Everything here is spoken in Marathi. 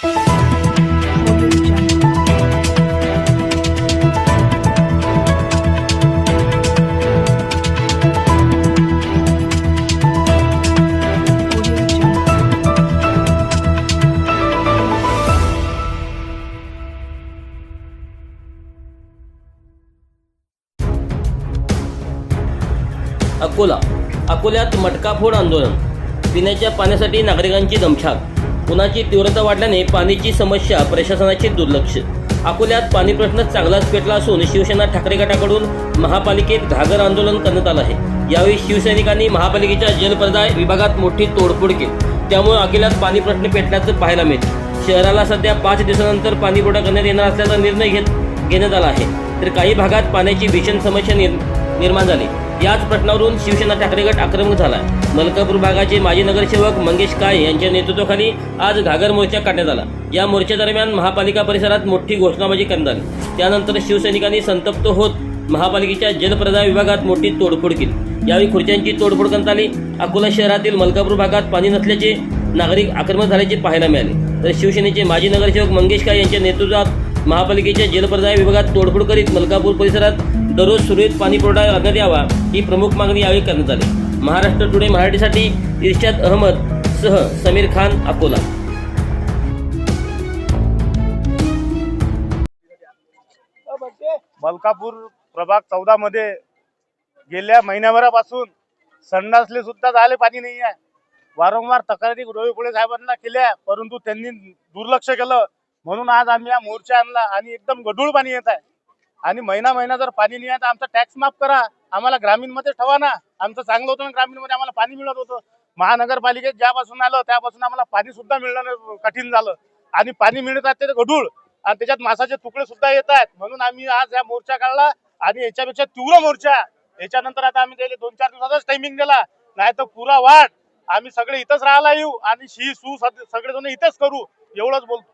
अकोला अकोल्यात मटकाफोड आंदोलन पिण्याच्या पाण्यासाठी नागरिकांची दमछाक उन्हाची तीव्रता वाढल्याने पाण्याची समस्या प्रशासनाचे दुर्लक्ष. अकोल्यात पाणी प्रश्न चांगलाच पेटला असून शिवसेना ठाकरे गटाकडून महापालिकेत घागर आंदोलन करण्यात आलं आहे. यावेळी शिवसैनिकांनी महापालिकेच्या जलप्रदाय विभागात मोठी तोडफोड केली. त्यामुळे अकोल्यात पाणी प्रश्न पेटल्याचं पाहायला मिळते. शहराला सध्या पाच दिवसानंतर पाणी पुरवठा करण्यात येणार असल्याचा निर्णय घेत घेण्यात आला आहे. तर काही भागात पाण्याची भीषण समस्या निर्माण झाली. याच प्रश्नावरून शिवसेना ठाकरे गट आक्रमक झाला मलकापूर भागाचे माजी नगरसेवक मंगेश काळे यांच्या नेतृत्वाखाली आज घागर मोर्चा काढण्यात आला. या मोर्चादरम्यान महापालिका परिसरात मोठी घोषणाबाजी करण्यात आली. त्यानंतर शिवसैनिकांनी संतप्त होत महापालिकेच्या जलप्रदाय विभागात मोठी तोडफोड केली. यावेळी खुर्च्यांची तोडफोड करण्यात आली अकोला शहरातील मलकापूर भागात पाणी नसल्याचे नागरिक आक्रमक झाल्याचे पाहायला मिळाले. तर शिवसेनेचे माजी नगरसेवक मंगेश काळे यांच्या नेतृत्वात महापालिकेच्या जलप्रदाय विभागात तोडफोड करीत मलकापूर परिसरात दररोज सुरळीत पाणी पुरवठा करण्यात यावा ही प्रमुख मागणी यावेळी करण्यात आली. महाराष्ट्र टुडे मराठीसाठी इर्शाद अहमद सह समीर खान अकोला. मलकापूर प्रभाग चौदा मध्ये गेल्या महिन्याभरापासून संडासले सुद्धा झाले पाणी नाही आहे वारंवार तक्रारी डोईपुळे साहेबांना केल्या परंतु त्यांनी दुर्लक्ष केलं. म्हणून आज आम्ही या मोर्चा आणला आणि एकदम गढूळ पाणी येत आहे. आणि महिना महिना जर पाणी नाही आहे तर आमचा टॅक्स माफ करा. आम्हाला ग्रामीणमध्ये ठेवा ना. आमचं चांगलं होतं ना ग्रामीणमध्ये आम्हाला पाणी मिळत होतं. महानगरपालिकेत ज्यापासून आलं त्यापासून आम्हाला पाणी सुद्धा मिळणं कठीण झालं. आणि पाणी मिळत आहे ते गढूळ. आणि त्याच्यात मासाचे तुकडे सुद्धा येत आहेत. म्हणून आम्ही आज या मोर्चा काढला आणि याच्यापेक्षा तीव्र मोर्चा. याच्यानंतर आता आम्ही त्याला दोन चार दिवसाचाच टायमिंग दिला. नाही तर पुरा वाट. आम्ही सगळे इथंच राहायला येऊ आणि शी सू सगळे जण इथंच करू. एवढंच बोलतो.